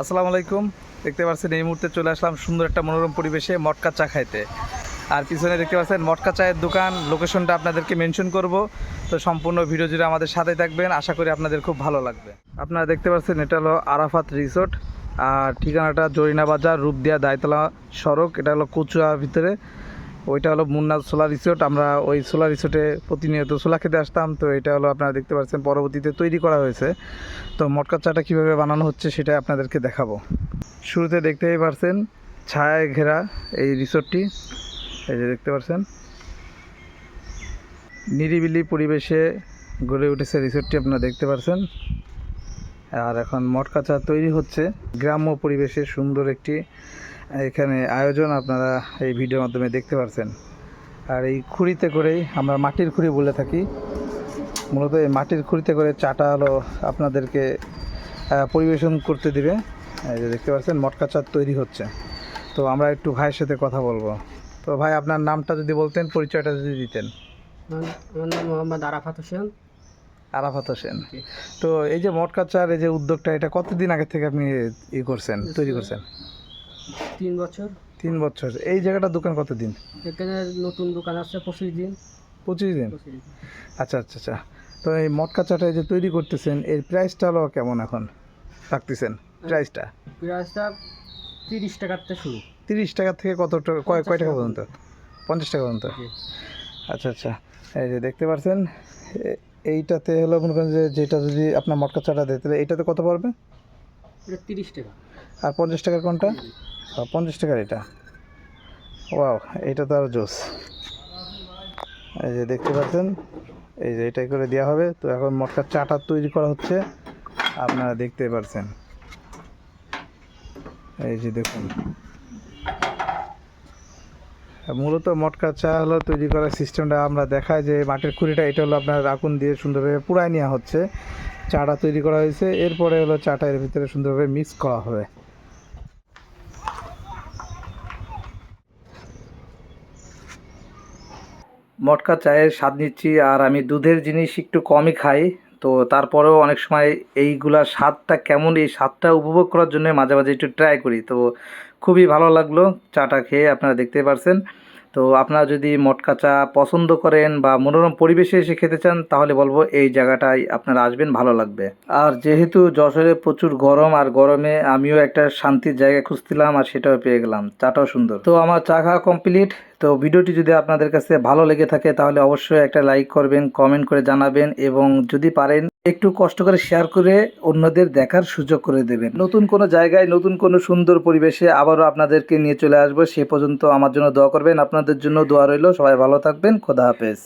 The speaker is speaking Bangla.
আসসালামু আলাইকুম। দেখতে পাচ্ছেন এই মুহূর্তে চলে আসলাম সুন্দর একটা মনোরম পরিবেশে মটকা চা খাইতে। আর পিছনে দেখতে পাচ্ছেন মটকা চায়ের দোকান, লোকেশনটা আপনাদেরকে মেনশন করব। তো সম্পূর্ণ ভিডিও জুড়ে আমাদের সাথে থাকবেন, আশা করি আপনাদের খুব ভালো লাগবে। আপনারা দেখতে পাচ্ছেন এটা হলো আরাফাত রিসোর্ট। আর ঠিকানাটা জরিনা বাজার, রূপদিয়া দায়তলা সড়ক, এটা হলো কচুয়ার ভিতরে। ওইটা হলো মুন্না সোলার রিসোর্ট। আমরা ওই সোলার রিসোর্টে প্রতিনিয়ত সোলা খেতে আসতাম। তো এটা হলো আপনারা দেখতে পাচ্ছেন, পরবর্তীতে তৈরি করা হয়েছে। তো মটকা চাটা কীভাবে বানানো হচ্ছে সেটা আপনাদেরকে দেখাবো। শুরুতে দেখতেই পারছেন ছায়ায় ঘেরা এই রিসোর্টটি। এই যে দেখতে পাচ্ছেন। নিরিবিলি পরিবেশে গড়ে উঠেছে রিসোর্টটি, আপনারা দেখতে পাচ্ছেন। আর এখন মটকা চা তৈরি হচ্ছে। গ্রাম্য পরিবেশে সুন্দর একটি এখানে আয়োজন আপনারা এই ভিডিওর মাধ্যমে দেখতে পাচ্ছেন আর এই খুঁড়িতে করেই আমরা মাটির খুঁড়ি বলে থাকি। মূলত এই মাটির খুঁড়িতে করে চাটা হলো আপনাদেরকে পরিবেশন করতে দিবে। এই যে দেখতে পাচ্ছেন মটকা চা তৈরি হচ্ছে। তো আমরা একটু ভাইয়ের সাথে কথা বলব। তো ভাই আপনার নামটা যদি বলতেন পরিচয়টা যদি দিতেন। আমার নাম মোহাম্মদ আরাফাত হোসেন। আরাফাত হোসেন। তো এই যে মটকা চার এই যে উদ্যোগটা এটা কতদিন আগে থেকে আপনি ই করছেন তৈরি করছেন? তিন বছর। তিন বছর। এই জায়গাটার দোকান কতদিন? এখানে নতুন দোকান আছে পঁচিশ দিন। পঁচিশ দিন? আচ্ছা আচ্ছা আচ্ছা। তো এই মটকা চাটা যে তৈরি করতেছেন এর প্রাইসটা হলো কেমন এখন রাখতেছেন? প্রাইসটা প্রাইসটা তিরিশ টাকার থেকে শুরু। তিরিশ টাকা থেকে কত টাকা কয় কয় টাকা পর্যন্ত? পঞ্চাশ টাকা পর্যন্ত? আচ্ছা আচ্ছা। এই যে দেখতে পাচ্ছেন এইটাতে হলো মনে করেন যে যেটা যদি আপনার মটকা চাটা দেয় তাহলে এইটাতে কত পড়বে? এটা তিরিশ টাকা। আর পঞ্চাশ টাকার কোনটা? পঞ্চাশ টাকার এটা। ওয়াও, এটা তো আরও জোস। এই যে দেখতে পাচ্ছেন, এই যে এটাই করে দেওয়া হবে। তো এখন মটকার চাটা তৈরি করা হচ্ছে। আপনারা দেখতে পাচ্ছেন এই যে দেখুন। মূলত মটকা চা হলো তৈরি করার সিস্টেমটা আমরা দেখাই যে মাটির খুঁড়িটা, এটা হলো আপনার আগুন দিয়ে সুন্দরভাবে পুরাই নেওয়া হচ্ছে। চাটা তৈরি করা হয়েছে। এরপরে হলো চাটা এর ভিতরে সুন্দরভাবে মিক্স করা হবে। মটকা চায়ের স্বাদ নিচ্ছি আর আমি দুধের জিনিস একটু কমই খাই। তো তারপরেও অনেক সময় এইগুলার স্বাদটা কেমন, এই স্বাদটা উপভোগ করার জন্য মাঝে মাঝে একটু ট্রাই করি। তো খুবই ভালো লাগল চাটা খেয়ে, আপনারা দেখতে পারছেন। তো আপনারা যদি মটকা চা পছন্দ করেন বা মনোরম পরিবেশে এসে খেতে চান, তাহলে বলব এই জায়গাটায় আপনারা আসবেন, ভালো লাগবে। আর যেহেতু যশোরে প্রচুর গরম আর গরমে আমিও একটা শান্তির জায়গা খুঁজছিলাম আর সেটাও পেয়ে গেলাম। চাটাও সুন্দর। তো আমার চা খাওয়া কমপ্লিট তো ভিডিওটি যদি আপনাদের কাছে ভালো লেগে থাকে, তাহলে অবশ্যই একটা লাইক করবেন কমেন্ট করে জানাবেন এবং যদি পারেন, একটু কষ্ট করে শেয়ার করে অন্যদের দেখার সুযোগ করে দেবেন। নতুন কোনো জায়গায়, নতুন কোনো সুন্দর পরিবেশে আবারও আপনাদেরকে নিয়ে চলে আসব। সে পর্যন্ত আমার জন্য দোয়া করবেন। আপনাদের জন্য দোয়া রইল। সবাই ভালো থাকবেন। খোদা হাফেজ।